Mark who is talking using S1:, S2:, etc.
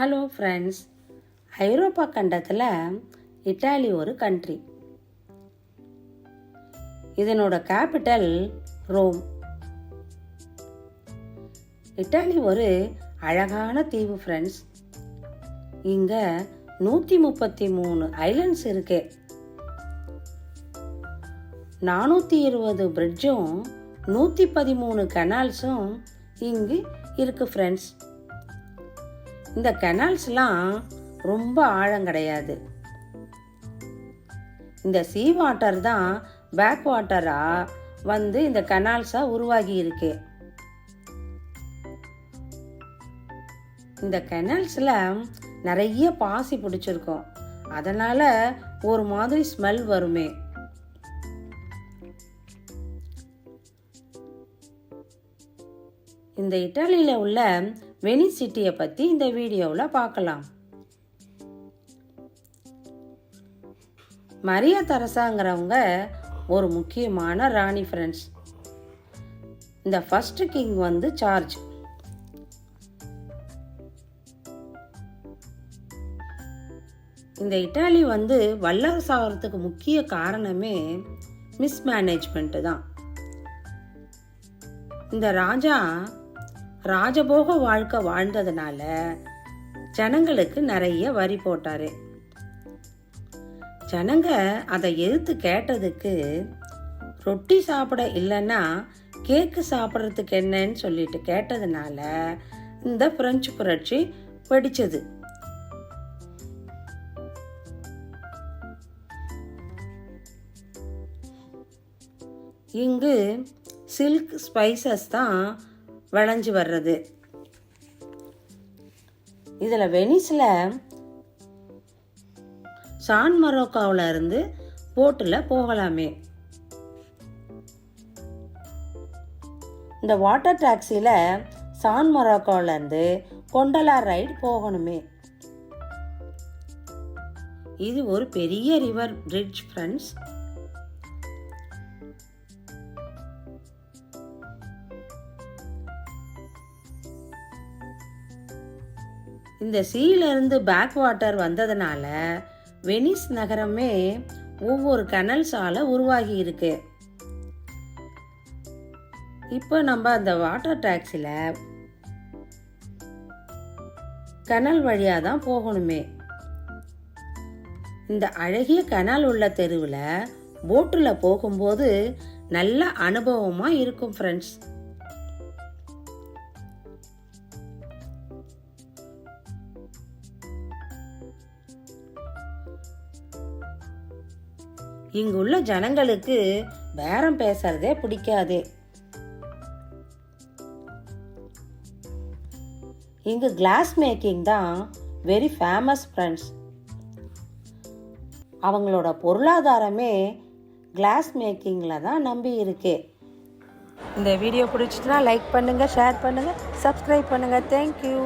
S1: Hello friends ஐரோப்பா கண்டத்தில் Italy ஒரு country இதனோட கேபிட்டல் ரோம். இட்டாலி ஒரு அழகான தீவு ஃப்ரெண்ட்ஸ் இங்கே நூற்றி முப்பத்தி மூணு ஐலண்ட்ஸ் இருக்கு. நானூற்றி இருபது பிரிட்ஜும் நூற்றி பதிமூணு கனால்ஸும் இங்கு இருக்கு ஃப்ரெண்ட்ஸ் இந்த கெனால்ஸ்லாம் ரொம்ப ஆழம் கிடையாது. இந்த சீ வாட்டர் தான் பேக் வாட்டராக வந்து இந்த கெனால்ஸாக உருவாகி இருக்கு. இந்த கெனால்ஸில் நிறைய பாசி பிடிச்சிருக்கும். அதனால் ஒரு மாதிரி ஸ்மெல் வருமே. இந்த இட்டாலியில் உள்ள வெனிஸ் சிட்டியை பற்றி இந்த வீடியோவில் பார்க்கலாம் மரியா தரசாங்கிறவங்க ஒரு முக்கியமான ராணி ஃப்ரெண்ட்ஸ் இந்த ஃபஸ்ட்டு கிங் வந்து சார்ஜ். இந்த இட்டாலி வந்து வல்லரசாகிறதுக்கு முக்கிய காரணமே மிஸ்மேனேஜ்மெண்ட்டு தான். இந்த ராஜா ராஜபோக வாழ்க்கை வாழ்ந்ததுனால ஜனங்களுக்கு நிறைய வரி போட்டாரு. ஜனங்க அதை எதிர்த்து கேட்டதுக்கு ரொட்டி சாப்பிட இல்லைன்னா கேக்கு சாப்பிட்றதுக்கு என்னன்னு சொல்லிட்டு கேட்டதுனால இந்த பிரெஞ்சு புரட்சி வெடிச்சது. இங்கு சில்க் ஸ்பைசஸ் தான் விளைஞ்சு வர்றது. இதில் வெனிஸில் சான் மரோக்காவில் இருந்து போட்டில் போகலாமே. இந்த வாட்டர் டாக்ஸியில் சான் மொராக்கோலேருந்து கொண்டலா ரைடு போகணுமே. இது ஒரு பெரிய ரிவர் பிரிட்ஜ் ஃப்ரெண்ட்ஸ். இந்த சீலேருந்து பேக் வாட்டர் வந்ததுனால வெனிஸ் நகரமே ஒவ்வொரு கனல்ஸால உருவாகி இருக்கு. இப்போ நம்ம அந்த வாட்டர் டாக்ஸியில் கனல் வழியாக தான் போகணுமே. இந்த அழகிய கனல் உள்ள தெருவில் போட்டில் போகும்போது நல்ல அனுபவமாக இருக்கும் ஃப்ரெண்ட்ஸ் இங்குள்ள ஜனங்களுக்கு பேரம் பேசுறதே பிடிக்காது. இங்கு கிளாஸ் மேக்கிங் தான் வெரி ஃபேமஸ் ஃப்ரெண்ட்ஸ் அவங்களோட பொருளாதாரமே கிளாஸ் மேக்கிங்கில் தான் நம்பி இருக்கு. இந்த வீடியோ பிடிச்சிட்டுனா லைக் பண்ணுங்கள் ஷேர் பண்ணுங்கள் சப்ஸ்கிரைப் பண்ணுங்கள் தேங்க்யூ